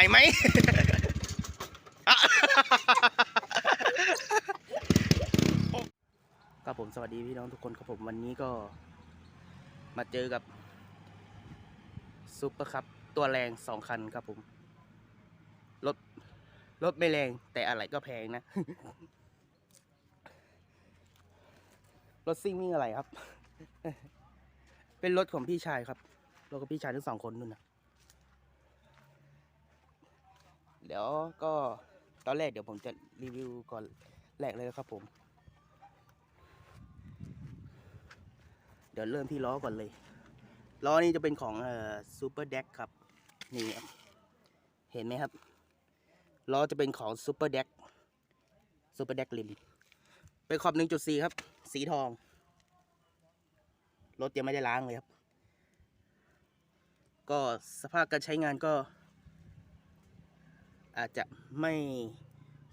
วไหมครับผมสวัสดีพี่น้องทุกคนครับผมวันนี้ก็ มาเจอกับซุปเปอร์คัพตัวแรงสองคันครับผม รถ รถไม่แรงแต่อะไรก็แพงนะ รถซิ่งวิ่งอะไรครับ เป็นรถของพี่ชายครับ รถของพี่ชายทั้งสองคนนู่นนะ เดี๋ยวก็ตอนแรกเดี๋ยวผมจะรีวิวก่อนแรกเลยครับผม เดี๋ยวเริ่มที่ล้อก่อนเลย ล้อนี้จะเป็นของเอ่อซูเปอร์เด็กครับ นี่ครับ เห็นไหมครับ ล้อจะเป็นของซูเปอร์เด็กซูเปอร์เด็กลิมเป็นขอบ 1.4 ครับ สีทอง รถยังไม่ได้ล้างเลยครับ ก็สภาพการใช้งานก็ อาจจะไม่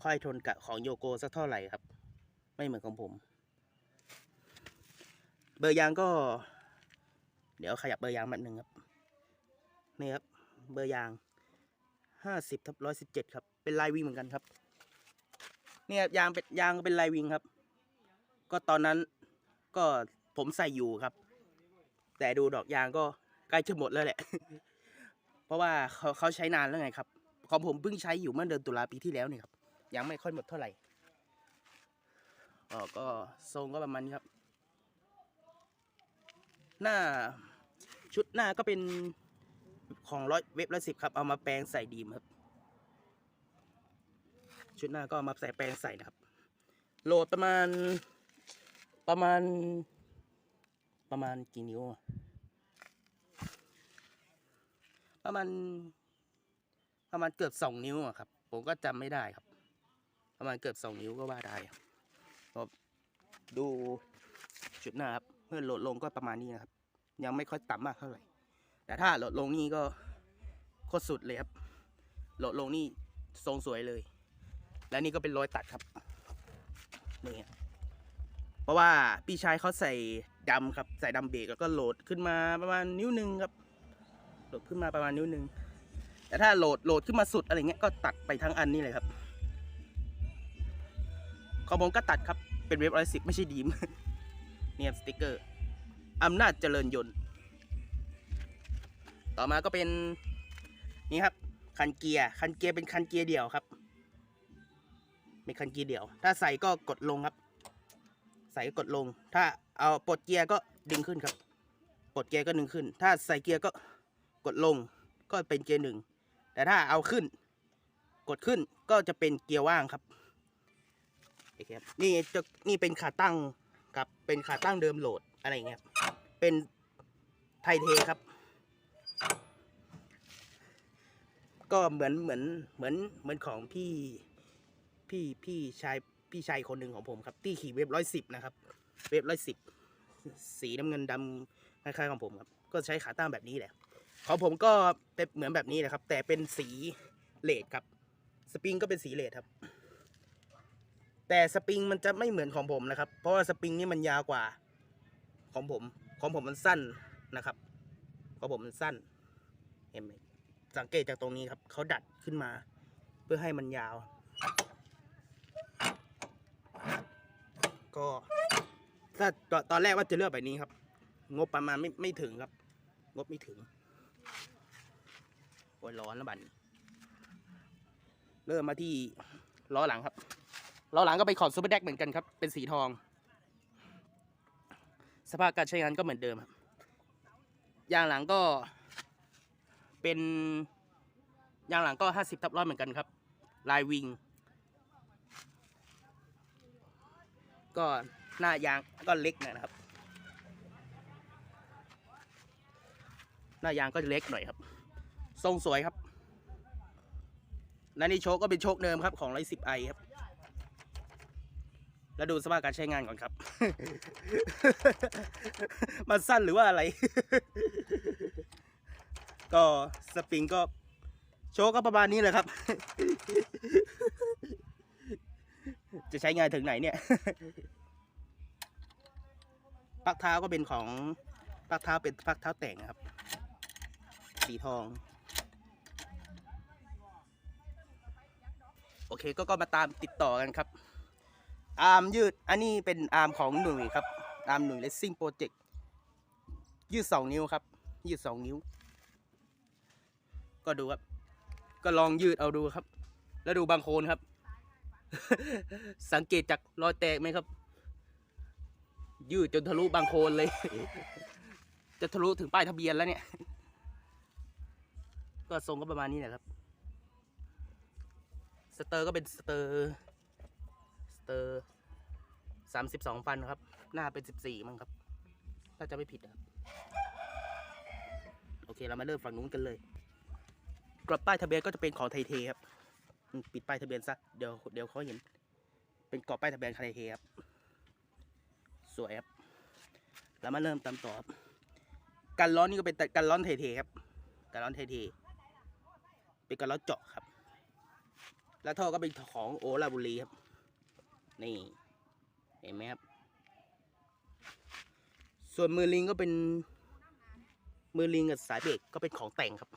ค่อยทนกับของโยโกสักเท่าไหร่ครับ ไม่เหมือนของผม เบอร์ยางก็ เดี๋ยวขยับเบอร์ยางมาหนึ่งครับ นี่ครับ เบอร์ยางห้าสิบทับร้อยสิบเจ็ดครับ เป็นลายวิ่งเหมือนกันครับเนี่ยยางเป็นยางเป็นลายวิ่งครับ ก็ตอนนั้นก็ผมใส่อยู่ครับ แต่ดูดอกยางก็ใกล้จะหมดแล้วแหละ เพราะว่าเขาเขาใช้นานแล้วไงครับ ของผมเพิ่งใช้อยู่เมื่อเดือนตุลาปีที่แล้วนี่ครับ ยังไม่ค่อยหมดเท่าไหร่ออก็ทรงก็ประมาณนี้ครับ หน้าชุดหน้าก็เป็นของร้อยเว็บร้อยสิบครับ เอามาแปลงใส่ดีมครับ ชุดหน้าก็เอามาใส่แปลงใส่นะครับ โหลดประมาณประมาณประมาณกี่นิ้ว ประมาณ ประมาณเกือบสองนิ้วอะครับ ผมก็จำไม่ได้ครับ ประมาณเกือบสองนิ้วก็ว่าได้ครับดูชุดหน้าครับเมื่อโหลดลงก็ประมาณนี้นะครับ ยังไม่ค่อยต่ำมากเท่าไหร่ แต่ถ้าโหลดลงนี่ก็โคตรสุดเลยครับโหลดลงนี่ทรงสวยเลย และนี่ก็เป็นรอยตัดครับนี่ครับเพราะว่าพี่ชายเขาใส่ดำครับ ใส่ดำเบรกแล้วก็โหลดขึ้นมาประมาณนิ้วหนึ่งครับโหลดขึ้นมาประมาณนิ้วหนึ่ง แต่ถ้าโหลดโหลดขึ้นมาสุดอะไรเงี้ยก็ตัดไปทั้งอันนี่เลยครับของผมก็ตัดครับเป็นเว็บร้อยสิบไม่ใช่ดีมเนี่ยสติกเกอร์อำนาจเจริญยนต์ ต่อมาก็เป็นนี่ครับคันเกียร์คันเกียร์เป็นคันเกียร์เดี่ยวครับเป็นคันเกียร์เดี่ยว ถ้าใส่ก็กดลงครับ ใส่ก็กดลง ถ้าเอาปลดเกียร์ก็ดึงขึ้นครับปลดเกียร์ก็ดึงขึ้น ถ้าใส่เกียร์ก็กดลงก็เป็นเกียร์หนึ่ง แต่ถ้าเอาขึ้น กดขึ้นก็จะเป็นเกียร์ว่างครับโอเคครับนี่จะนี่เป็นขาตั้งกับเป็นขาตั้งเดิมโหลดอะไรเงี้ยครับเป็นไทเทครับ ก็เหมือนเหมือนเหมือนเหมือนของพี่พี่พี่ชายพี่ชายคนหนึ่งของผมครับที่ขี่เว็บร้อยสิบนะครับ เว็บร้อยสิบสีน้ำเงินดำคล้ายๆของผมครับ ก็ใช้ขาตั้งแบบนี้แหละ ของผมก็เป็นเหมือนแบบนี้แหละครับ แต่เป็นสีเลดครับ สปริงก็เป็นสีเลดครับ แต่สปริงมันจะไม่เหมือนของผมนะครับ เพราะว่าสปริงนี่มันยาวกว่า ของผม ของผมมันสั้นนะครับ ของผมมันสั้น เห็นไหมสังเกตจากตรงนี้ครับ เขาดัดขึ้นมา เพื่อให้มันยาว ก็ถ้าตอนตอนแรกว่าจะเลือกแบบนี้ครับ งบประมาณไม่ไม่ถึงครับ งบไม่ถึง โอ้ยร้อนแล้วบันเริ่มมาที่ล้อหลังครับล้อหลังก็เป็นของซูเปอร์แดกเหมือนกันครับ เป็นสีทอง สภาพการใช้งานก็เหมือนเดิมครับยางหลังก็เป็นยางหลังก็ 50 ทับร้อยเหมือนกันครับ ลายวิง ก็หน้ายางก็เล็กนะครับ หน้ายางก็จะเล็กหน่อยครับ ทรงสวยครับ และนี่โชคก็เป็นโชคเดิมครับของร้อยสิบไอครับ แล้วดูสภาพการใช้งานก่อนครับ มันสั้นหรือว่าอะไร ก็สปริงก็โชว์ก็ประมาณนี้เลยครับ จะใช้งานถึงไหนเนี่ยปักเท้าก็เป็นของปักเท้าเป็นปักเท้าแต่งครับ สีทอง โอเคก็ก็มาตามติดต่อกันครับ อาร์มยืดอันนี้เป็นอาร์มของหนุ่ยครับ อาร์มหนุ่ยเลสซิ่งโปรเจกต์ยืดสองนิ้วครับ ยืดสองนิ้ว ก็ดูครับ ก็ลองยืดเอาดูครับ แล้วดูบางโคนครับ สังเกตจากรอยแตกไหมครับ ยืดจนทะลุบางโคนเลย จะทะลุถึงป้ายทะเบียนแล้วเนี่ย ก็ทรงก็ประมาณนี้แหละครับ สเตอร์ก็เป็นสเตอร์สเตอร์สามสิบสองฟันครับ หน้าเป็นสิบสี่มั้งครับ ถ้าจะไม่ผิดครับ โอเคเรามาเริ่มฝั่งนู้นกันเลยกรอบป้ายทะเบียนก็จะเป็นของไทยเทครับปิดป้ายทะเบียนซะเดี๋ยวเดี๋ยวเขาเห็น เป็นกรอบป้ายทะเบียนไทยเทครับสวยครับแล้วมาเริ่มตามต่อครับกันร้อนนี่ก็เป็นกันร้อนไทยเทครับกันร้อนไทยเท เป็นกันร้อเจาะครับ แล้วท่อก็เป็นของโอลาบุรีครับ นี่เห็นไหมครับ ส่วนมือลิงก็เป็น มือลิงกับสายเบรกก็เป็นของแต่งครับ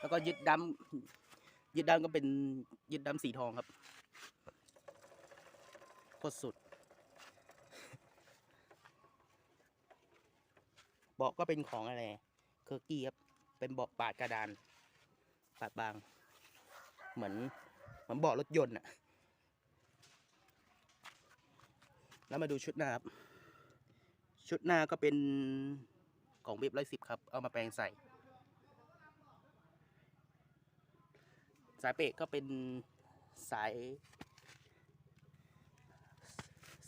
แล้วก็ยึดดำยึดดำก็เป็นยึดดำสีทองครับโคตรสุดเบาะก็เป็นของอะไร เคอร์กี้ครับ เป็นเบาะปาดกระดาน ปาดบาง เหมือนเหมือนเบาะรถยนต์อะแล้วมาดูชุดหน้าครับ ชุดหน้าก็เป็นของเว็บร้อยสิบครับ เอามาแปลงใส่ สายเบรกก็เป็นสาย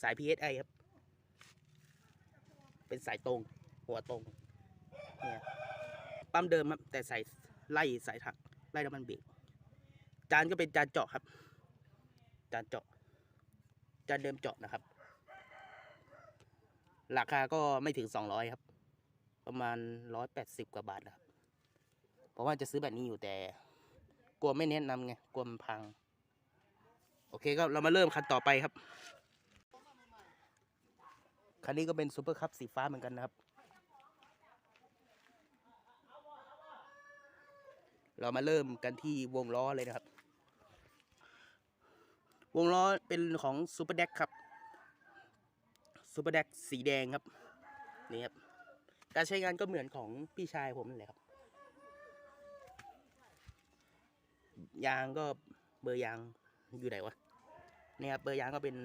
สาย PSI ครับ เป็นสายตรง หัวตรง เนี่ย ปั๊มเดิมครับ แต่ใส่ไล่สายถักไล่น้ำมันเบรกจานก็เป็นจานเจาะครับ จานเจาะ จานเดิมเจาะนะครับ ราคาก็ไม่ถึงสองร้อยครับ ประมาณร้อยแปดสิบกว่าบาทนะครับเพราะว่าจะซื้อแบบนี้อยู่แต่ กลัวไม่แนะนำไงกลัวมันพัง โอเคก็เรามาเริ่มคันต่อไปครับคันนี้ก็เป็นซูเปอร์คัพสีฟ้าเหมือนกันนะครับ เรามาเริ่มกันที่วงล้อเลยนะครับ วงล้อเป็นของซูเปอร์เด็กครับซูเปอร์เด็กสีแดงครับนี่ครับการใช้งานก็เหมือนของพี่ชายผมนั่นแหละครับ ยางก็เบอร์ยางอยู่ไหนวะเนี่ยครับเบอร์ยางก็เป็น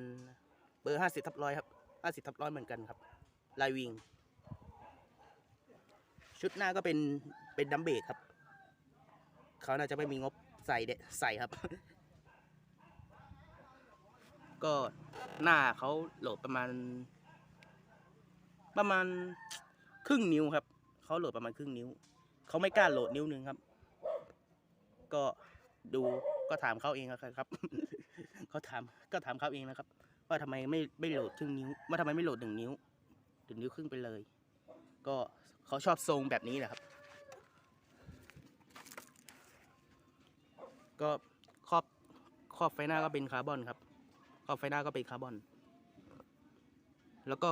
เบอร์ห้าสิบทับร้อยครับห้าสิบทับร้อยเหมือนกันครับลายวิง ชุดหน้าก็เป็นเป็นดัมเบรกครับ เขาน่าจะไม่มีงบใส่เดใส่ครับ ก็หน้าเขาโหลดประมาณ ประมาณครึ่งนิ้วครับ เขาโหลดประมาณครึ่งนิ้ว เขาไม่กล้าโหลดนิ้วหนึงครับ ก็ดูก็ถามเขาเองนะครับ เขาถามก็ถามเขาเองนะครับ ว่าทำไมไม่ไม่โหลดครึ่งนิ้ว ว่าทำไมไม่โหลดหนึ่งนิ้วถึงนิ้วครึ่งไปเลย ก็เขาชอบทรงแบบนี้แหละครับ ก็ครอบครอบไฟหน้าก็เป็นคาร์บอนครับครอบไฟหน้าก็เป็นคาร์บอน แล้วก็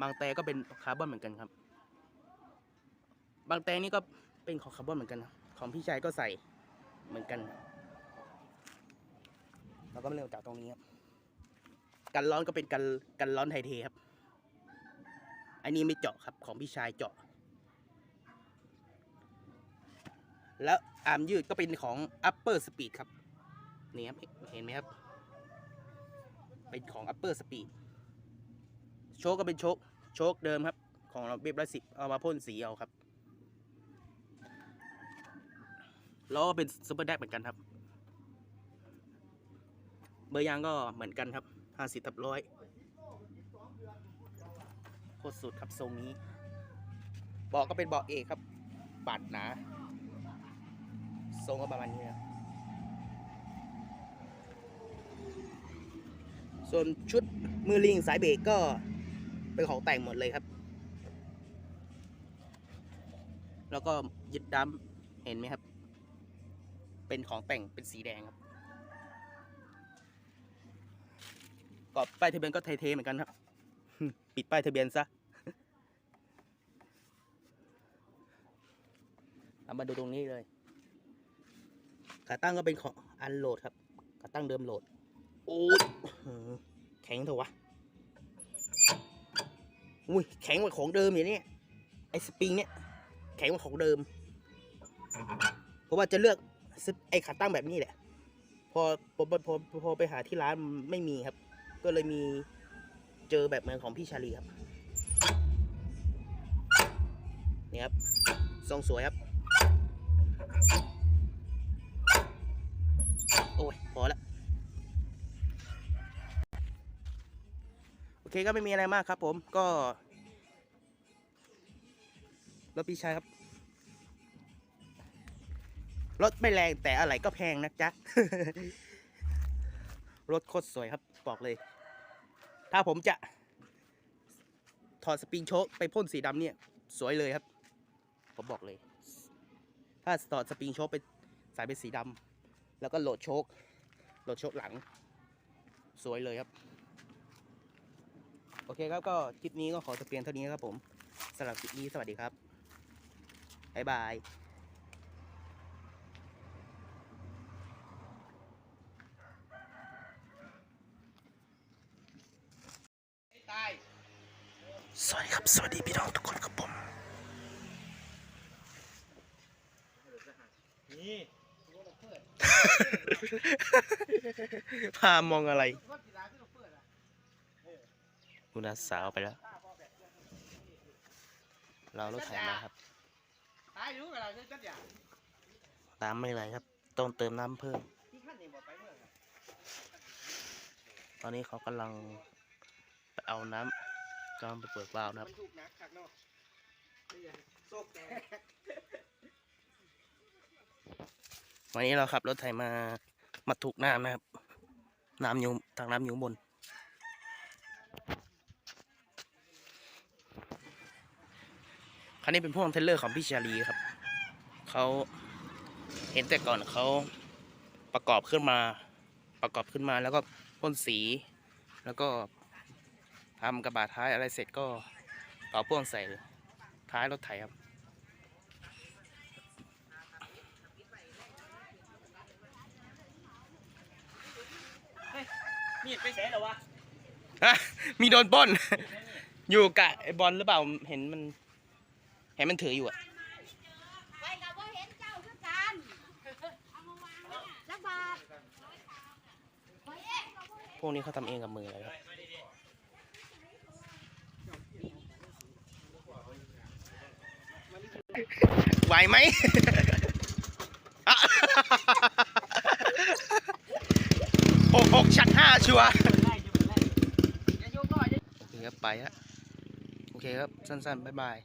บางแต่ก็เป็นคาร์บอนเหมือนกันครับ บางแต่นี่ก็เป็นของคาร์บอนเหมือนกันครับของพี่ชายก็ใส่เหมือนกัน เราก็มาเริ่มจากตรงนี้ครับกันร้อนก็เป็นกันกันร้อนไทเทครับ อันนี้ไม่เจาะครับของพี่ชายเจาะ แล้วอาร์มยืดก็เป็นของ upper speed ครับ นี่ครับ เห็นไหมครับ เป็นของ upper speed โชคก็เป็นโชคโชคเดิมครับ ของเราเบบร้อยสิบเอามาพ่นสีเอาครับล้อเป็นซูเปอร์แดกเหมือนกันครับ เบอร์ยางก็เหมือนกันครับห้าสิบทับร้อยโคตรสุดครับทรงนี้ เบาะก็เป็นเบาะเอกครับ ปาดหนา ทรงก็ประมาณนี้ครับส่วนชุดมือลิงสายเบรกก็เป็นของแต่งหมดเลยครับ แล้วก็ยึดดัมเห็นไหมครับ เป็นของแต่งเป็นสีแดงครับกรอบป้ายทะเบียนก็ไทยเทเหมือนกันครับ ปิดป้ายทะเบียนซะเรามาดูตรงนี้เลย ขาตั้งก็เป็นของอันโหลดครับขาตั้งเดิมโหลดโอ้ยอื้อหือแข็งเถอะวะอุ้ยแข็งกว่าของเดิมอย่างนี้ไอ้สปริงเนี่ยแข็งกว่าของเดิม เพราะว่าจะเลือกสปไอ้ขาตั้งแบบนี้แหละพอพอพอพอพอไปหาที่ร้านไม่มีครับ ก็เลยมีเจอแบบเหมือนของพี่ชาลีครับนี่ครับทรงสวยครับ เคก็ไม่มีอะไรมากครับผมก็รถพี่ชายครับรถไม่แรงแต่อะไรก็แพงนะจ๊ะรถโคตรสวยครับบอกเลย ถ้าผมจะ ถอดสปริงโชคไปพ่นสีดำเนี่ย สวยเลยครับ ผมบอกเลย ถ้าถอดสปริงโชคไปใส่เป็นสีดำแล้วก็โหลดโชคโหลดโชคหลัง สวยเลยครับ โอเคครับก็คลิปนี้ก็ขอจบเพียงเท่านี้ครับผมสำหรับคลิปนี้สวัสดีครับบ๊ายบายสวัสดีครับ สวัสดีพี่น้องทุกคนครับผม นี่ พามองอะไร คุณอาสาวไปแล้ว เรารถไถมาครับตายรู้กันแล้วจัดอย่างน้ำไม่ไหลครับ ต้องเติมน้ำเพิ่ม ตอนนี้เขากำลังไปเอาน้ำกำลังไปเปิดวาล์วนะครับตกวันนี้เราขับรถไถมามาถูกน้ำนะครับ น้ำอยู่ทางน้ำอยู่บน นนี้เป็นพ่วงเทรลเลอร์ของพี่ชาลีครับ เขาเห็นแต่ก่อนเขาประกอบขึ้นมา ประกอบขึ้นมาแล้วก็พ่นสี แล้วก็ทำกระบะท้ายอะไรเสร็จก็ต่อพ่วงใส่ท้ายรถไถครับมีดไปใส่หรอวะฮะมีโดนปล้น อยู่กับไอ้บอลหรือเปล่า เห็นมันเห็นมันถืออยู่อะไปกับว่าเห็นเจ้าคือกันเอามาวางเนี่ยจักบาทไปเองกับว่าเห็นพวกนี้เขาทำเองกับมือเลยครับไหวไหมอะหกหกชักห้าชัวร์ได้จะเป็นไรอย่าโยกก่อนโอเคครับไปฮะโอเคครับ สั้นๆ บ๊ายบาย